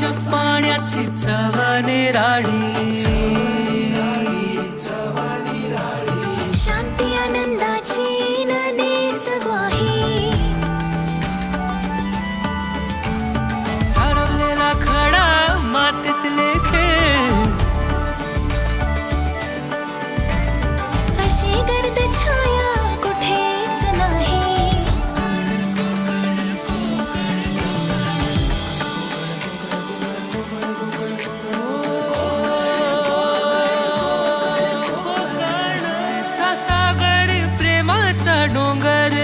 पाण्याची चव राडी சடோங்கரு.